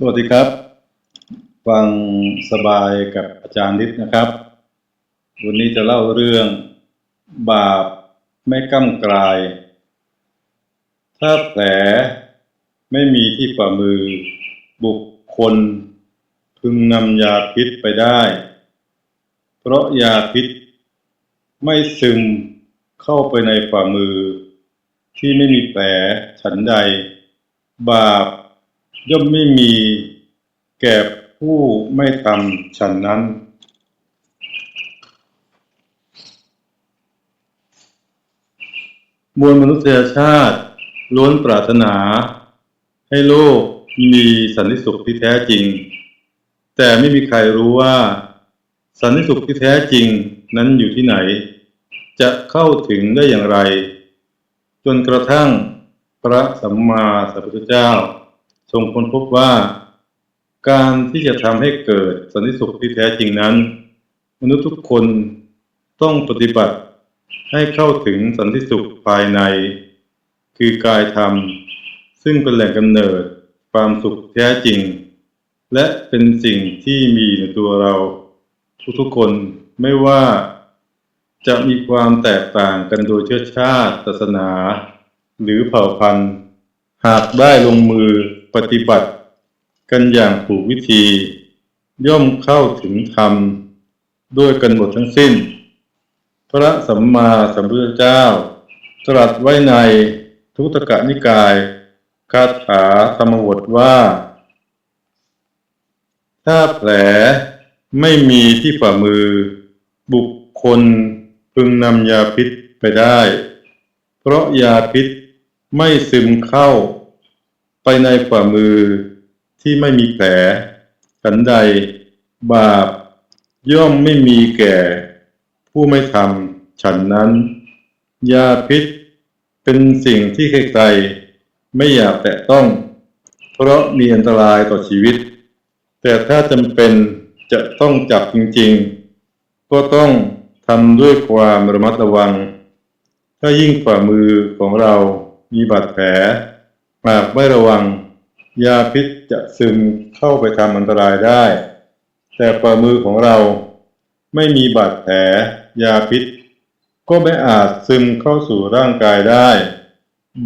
สวัสดีครับ ฟังสบายกับอาจารย์นิดนะครับ วันนี้จะเล่าเรื่องบาปไม่ก้ำกลาย ถ้าแผลไม่มีที่ฝ่ามือ บุคคล พึงนำยาพิษไปได้ เพราะยาพิษ ไม่ซึมเข้าไปในฝ่ามือ ที่ไม่มีแผลฉันใด บาป ย่อมไม่มีแก่ผู้ไม่ทำฉันนั้น มวลมนุษยชาติล้วนปรารถนา ให้โลกมีสันติสุขที่แท้จริง แต่ไม่มีใครรู้ว่า สันติสุขที่แท้จริงนั้นอยู่ที่ไหน จะเข้าถึงได้อย่างไร จนกระทั่งพระสัมมาสัมพุทธเจ้า ทรงค้นพบว่า การที่จะทำให้เกิดสันติสุขที่แท้จริงนั้น มนุษย์ทุกคนต้องปฏิบัติให้เข้าถึงสันติสุขภายใน คือกายธรรม ซึ่งเป็นแหล่งกำเนิดความสุขแท้จริง และเป็นสิ่งที่มีในตัวเรา ทุกๆคนไม่ว่าจะมีความแตกต่างกันโดยเชื้อชาติ ศาสนา หรือเผ่าพันธุ์ หากได้ลงมือ ปฏิบัติกันอย่างถูกวิธี ย่อมเข้าถึงธรรม ด้วยกันหมดทั้งสิ้น พระสัมมาสัมพุทธเจ้า ตรัสไว้ในทุตกนิกายคาถาธรรมบทว่า ถ้าแผลไม่มีที่ฝ่ามือ บุคคลพึงนำยาพิษไปได้ เพราะยาพิษไม่ซึมเข้า ไปในฝ่ามือที่ไม่มีแผลฉันใด บาป ย่อมไม่มีแก่ ผู้ไม่ทำฉันนั้นยาพิษเป็นสิ่งที่ใครๆไม่อยากแตะต้อง เพราะมีอันตรายต่อชีวิต แต่ถ้าจำเป็นจะต้องจับจริงๆ ก็ต้องทำด้วยความระมัดระวัง ถ้ายิ่งฝ่ามือของเรามีบาดแผล หากไม่ระวัง ยาพิษจะซึมเข้าไปทำอันตรายได้ แต่ฝ่ามือของเราไม่มีบาดแผลยาพิษ ก็ไม่อาจซึมเข้าสู่ร่างกายได้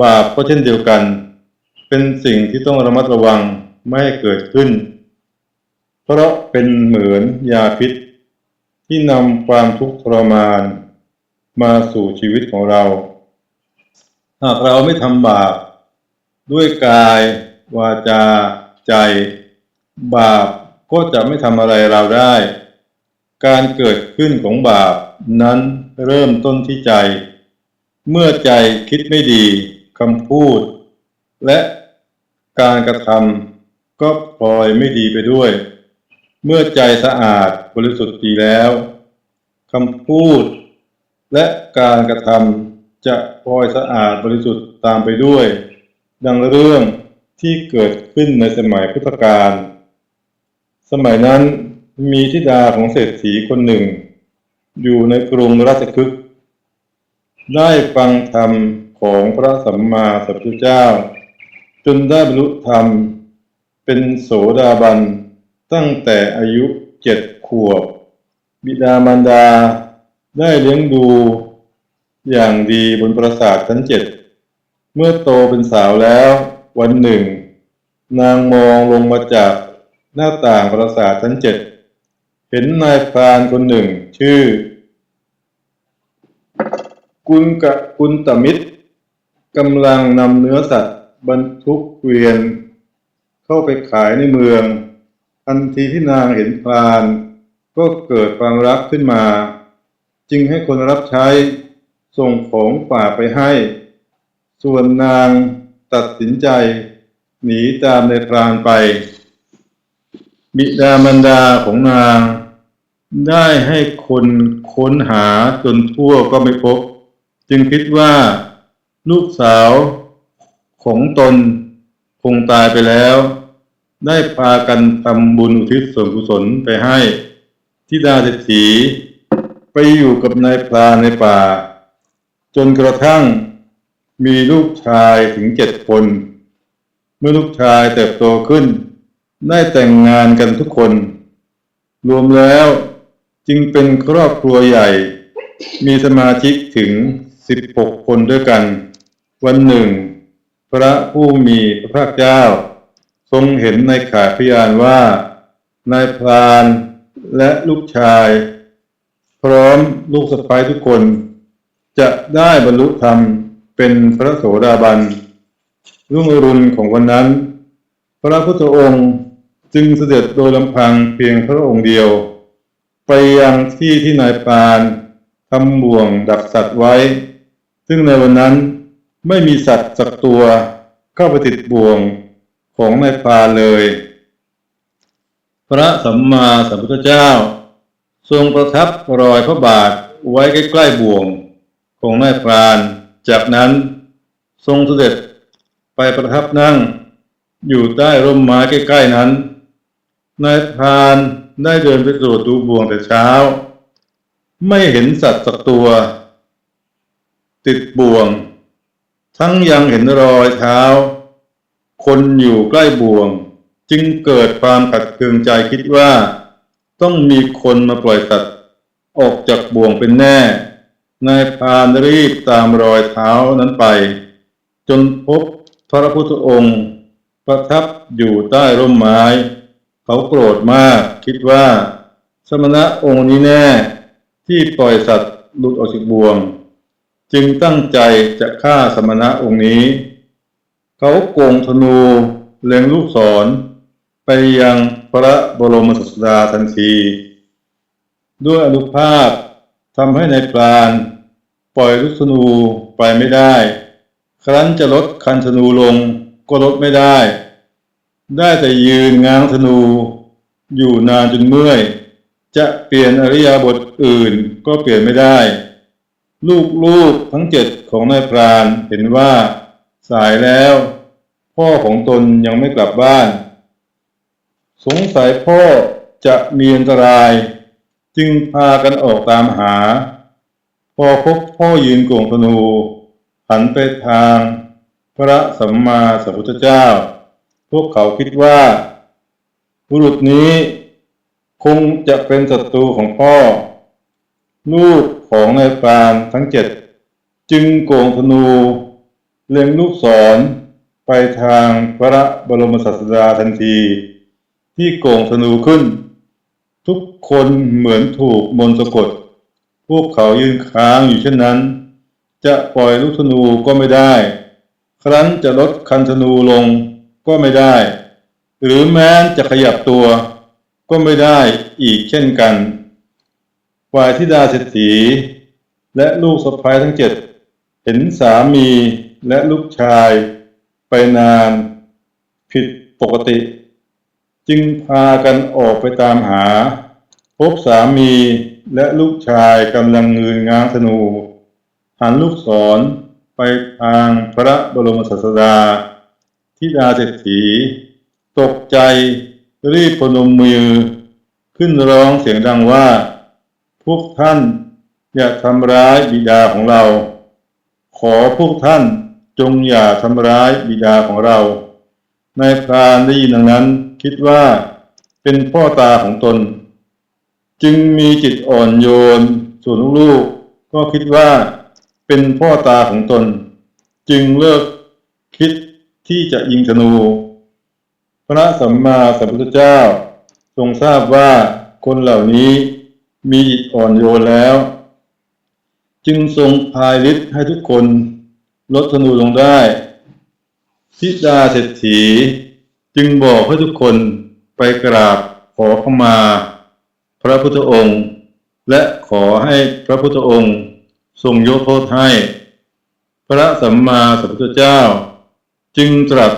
บาปก็เช่นเดียวกัน เป็นสิ่งที่ต้องระมัดระวังไม่ให้เกิดขึ้น เพราะเป็นเหมือนยาพิษ ที่นำความทุกข์ทรมาน มาสู่ชีวิตของเรา หากเราไม่ทำบาป ด้วยกาย วาจา ใจ บาปก็จะไม่ทำอะไรเราได้ การเกิดขึ้นของบาปนั้นเริ่มต้นที่ใจ เมื่อใจคิดไม่ดีคำพูด และการกระทำก็พลอยไม่ดีไปด้วย เมื่อใจสะอาดบริสุทธิ์ดีแล้วคำพูด และการกระทำจะพลอยสะอาดบริสุทธิ์ตามไปด้วย ดังเรื่องที่เกิดขึ้นในสมัยพุทธกาล สมัยนั้นมีธิดาของเศรษฐีคนหนึ่ง อยู่ในกรุงราชคฤห์ได้ฟังธรรมของพระสัมมาสัมพุทธเจ้า จนได้บรรลุธรรม เป็นโสดาบันตั้งแต่อายุเจ็ดขวบ บิดามารดาได้เลี้ยงดูอย่างดีบนปราสาทชั้นเจ็ด เมื่อโตเป็นสาวแล้ว วันหนึ่ง นางมองลงมาจากหน้าต่างปราสาทชั้นเจ็ดเห็นนายพรานคนหนึ่ง ชื่อ กุลกะกุลตมิตรกำลังนำเนื้อสัตว์บรรทุกเกวียน เข้าไปขายในเมือง ทันทีที่นางเห็นพราน ก็เกิดความรักขึ้นมา จึงให้คนรับใช้ส่งของฝากไปให้ ส่วนนางตัดสินใจ หนีตามในพรานไป บิดามารดาของนาง ได้ให้คนค้นหาจนทั่วก็ไม่พบ จึงคิดว่า ลูกสาวของตนคงตายไปแล้ว ได้พากันทำบุญอุทิศส่วนกุศลไปให้ทิดาเศรษฐีไปอยู่กับนายพรานในป่า จนกระทั่ง มีลูกชายถึงเจ็ดคน เมื่อลูกชายเติบโตขึ้น ได้แต่งงานกันทุกคน รวมแล้วจึงเป็นครอบครัวใหญ่ มีสมาชิกถึง16คนด้วยกัน วันหนึ่ง พระผู้มีพระภาคเจ้า ทรงเห็นในข่ายพยานว่านายพรานและลูกชาย พร้อมลูกสะใภ้ทุกคน จะได้บรรลุธรรม เป็นพระโสดาบันรุ่งอรุณของวันนั้น พระพุทธองค์จึงเสด็จโดยลำพังเพียงพระองค์เดียว ไปยังที่ที่นายปานทำบ่วงดักสัตว์ไว้ ซึ่งในวันนั้นไม่มีสัตว์สักตัวเข้าไปติดบ่วงของนายปานเลย พระสัมมาสัมพุทธเจ้า ทรงประทับรอยพระบาทไว้ใกล้ๆบ่วงของนายพราน จากนั้นทรงเสด็จไปประทับนั่ง อยู่ใต้ร่มไม้ใกล้ๆนั้น นายพรานได้เดินไปตรวจดูบ่วงแต่เช้า ไม่เห็นสัตว์สักตัว ติดบ่วง ทั้งยังเห็นรอยเท้า คนอยู่ใกล้บ่วง จึงเกิดความขัดเคืองใจคิดว่า ต้องมีคนมาปล่อยสัตว์ออกจากบ่วงเป็นแน่ นายพานรีบตามรอยเท้านั้นไป จนพบพระพุทธองค์ ประทับอยู่ใต้องค์ไม้ เขาโกรธมากคิดว่า สมณะองค์นี้แน่ที่ปล่อยสัตว์หลุดออกจากบ่วง จึงตั้งใจจะฆ่าสมณะองค์นี้ เขาโกงธนูเล็งลูกศร ไปยังพระบรมศาสดาทันที ด้วยอนุภาพ ทำให้ในปราณปล่อยลูกธนูไปไม่ได้ ครั้นจะลดคันธนูลงก็ลดไม่ได้ ได้แต่ยืนง้างธนู อยู่นานจนเมื่อย จะเปลี่ยนอริยาบทอื่นก็เปลี่ยนไม่ได้ ลูกๆทั้งเจ็ดของนายพรานเห็นว่า สายแล้ว พ่อของตนยังไม่กลับบ้าน สงสัยพ่อจะมีอันตราย จึงพากันออกตามหา พอพบพ่อยืนโก่งธนูหันไปทางพระสัมมาสัมพุทธเจ้า พวกเขาคิดว่า บุรุษนี้คงจะเป็นศัตรูของพ่อ ลูกของนายปรานทั้งเจ็ดจึงโกงธนูเล็งลูกศรไปทางพระบรมศาสดาทันที ที่โกงธนูขึ้น คนเหมือนถูกมนต์สะกด พวกเขายืนค้างอยู่เช่นนั้น จะปล่อยลูกธนูก็ไม่ได้ ครั้นจะลดคันธนูลงก็ไม่ได้ หรือแม้จะขยับตัว ก็ไม่ได้อีกเช่นกัน ฝ่ายธิดาเศรษฐีและลูกสะพ้ายทั้งเจ็ดเห็นสามีและลูกชายไปนานผิดปกติ จึงพากันออกไปตามหา พบสามีและลูกชายกำลังเงืนง้างธนู หันลูกศรไปทางพระบรมศาสดาทิดาเศรษฐี ตกใจรีบพนมมือ ขึ้นร้องเสียงดังว่า พวกท่านอย่าทำร้ายบิดาของเรา ขอพวกท่านจงอย่าทำร้ายบิดาของเรา นายพรานได้ยินดังนั้นคิดว่าเป็นพ่อตาของตน จึงมีจิตอ่อนโยน ส่วนลูกๆก็คิดว่าเป็นพ่อตาของตน จึงเลิกคิดที่จะยิงธนู พระสัมมาสัมพุทธเจ้า ทรงทราบว่าคนเหล่านี้มีจิตอ่อนโยนแล้ว จึงทรงพายฤทธิ์ให้ทุกคนลดธนูลงได้ทิดาเศรษฐีจึงบอกให้ทุกคนไปกราบขอเข้ามา พระพุทธองค์ และขอให้พระพุทธองค์ทรงยกโทษให้ พระสัมมาสัมพุทธเจ้า จึงตรัส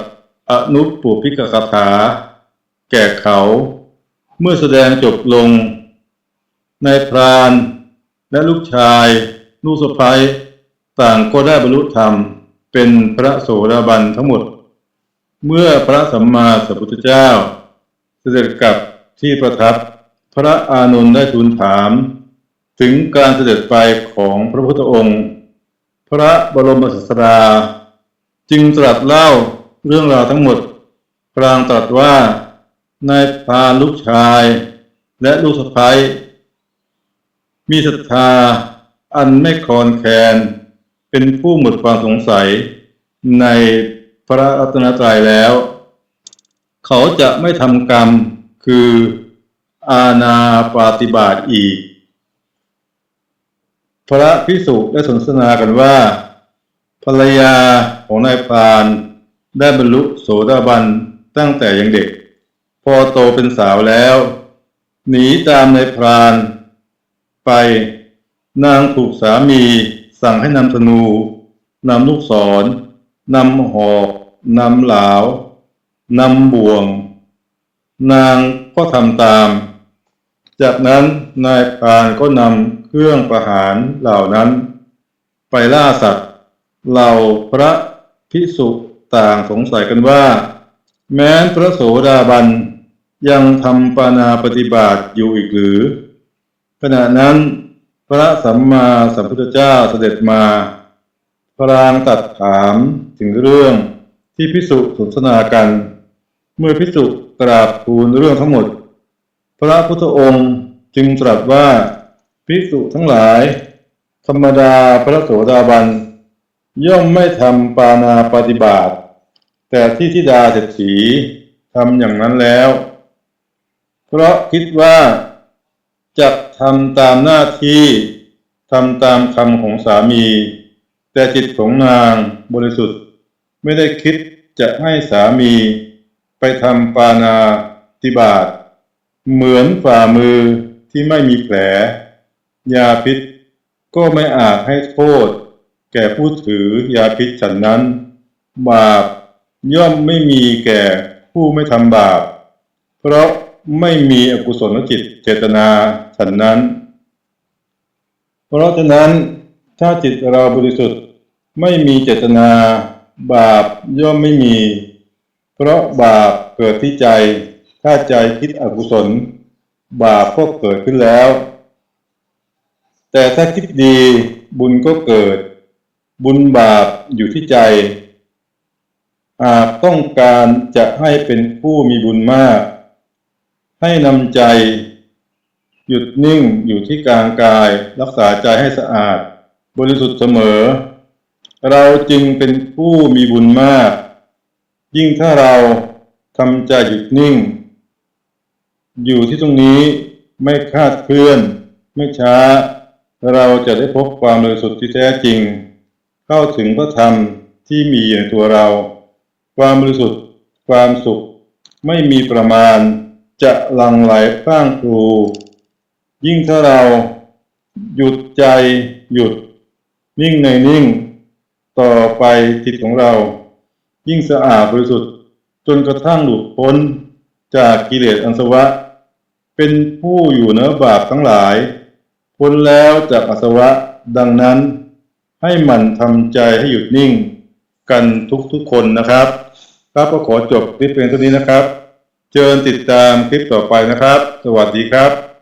อนุปปุพิกคาถา แก่เขาเมื่อแสดงจบลงนายพรานและลูกชายลูกสะใภ้ต่างก็ได้บรรลุธรรมเป็นพระโสดาบันทั้งหมด เมื่อพระสัมมาสัมพุทธเจ้า เสด็จกลับที่ประทับ พระอานนท์ได้ทูลถาม ถึงการเสด็จไปของพระพุทธองค์ พระบรมศาสดาจึงตรัสเล่าเรื่องราวทั้งหมด พรางตรัสว่านายพาลูกชายและลูกสะใภ้มีศรัทธาอันไม่คลอนแคลนเป็นผู้หมดความสงสัยในพระรัตนตรัยแล้ว เขาจะไม่ทำกรรมคือ อาณาปาติบาตอีก พระพิสุได้สนทนากันว่า ภรรยาของนายพรานได้บรรลุโสดาบันตั้งแต่ยังเด็ก พอโตเป็นสาวแล้ว หนีตามนายพราน ไปนางถูกสามีสั่งให้นำธนูนำลูกศรนำหอกนำเหลานำบ่วง นางก็ทำตาม จากนั้นนายพรานก็นำเครื่องประหารเหล่านั้น ไปล่าสัตว์เหล่าพระพิสุต่างสงสัยกันว่า แม้พระโสดาบันยังทำปานาปฏิบาติอยู่อีกหรือ ขณะนั้นพระสัมมาสัมพุทธเจ้าเสด็จมา พรางตัดถามถึงเรื่องที่พิสุสนทนากัน เมื่อพิสุกราบทูลเรื่องทั้งหมด พระพุทธองค์จึงตรัสว่าพิสุทั้งหลาย ธรรมดาพระโสดาบัน ย่อมไม่ทำปานาปฏิบาตแต่ที่ทิดาเศรษฐีทำอย่างนั้นแล้ว เพราะคิดว่าจะทำตามหน้าที่ทำตามคำของสามี แต่จิตของนางบริสุทธิ์ไม่ได้คิดจะให้สามีไปทำปานาติบาต เหมือนฝ่ามือที่ไม่มีแผล ยาพิษก็ไม่อาจให้โทษ แก่ผู้ถือยาพิษฉันนั้น บาปย่อมไม่มีแก่ผู้ไม่ทำบาป เพราะไม่มีอกุศลจิตเจตนาฉันนั้น เพราะฉะนั้นถ้าจิตเราบริสุทธิ์ไม่มีเจตนา บาปย่อมไม่มี เพราะบาปเกิดที่ใจ ถ้าใจคิดอกุศล บาปก็เกิดขึ้นแล้ว แต่ถ้าคิดดีบุญก็เกิด บุญบาปอยู่ที่ใจ อาจต้องการจะให้เป็นผู้มีบุญมาก ให้นำใจ หยุดนิ่งอยู่ที่กลางกาย รักษาใจให้สะอาด บริสุทธิ์เสมอ เราจึงเป็นผู้มีบุญมาก ยิ่งถ้าเราทำใจหยุดนิ่ง อยู่ที่ตรงนี้ไม่คาดเคลื่อน ไม่ช้า เราจะได้พบความบริสุทธิ์ที่แท้จริง เข้าถึงพระธรรมที่มีอยู่ในตัวเรา ความบริสุทธิ์ ความสุข ไม่มีประมาณ จะหลั่งไหลพร่างพรู ยิ่งถ้าเรา หยุดใจหยุด นิ่งในนิ่ง ต่อไปจิตของเรา ยิ่งสะอาดบริสุทธิ์ จนกระทั่งหลุดพ้นจากกิเลสอันสวะ เป็นผู้อยู่เหนือบาปทั้งหลายพ้นแล้วจากอาสวะดังนั้น ให้มันทำใจให้หยุดนิ่งกันทุกๆคนนะครับครับก็ขอจบคลิปเพียงเท่านี้นะครับ เชิญติดตามคลิปต่อไปนะครับ สวัสดีครับ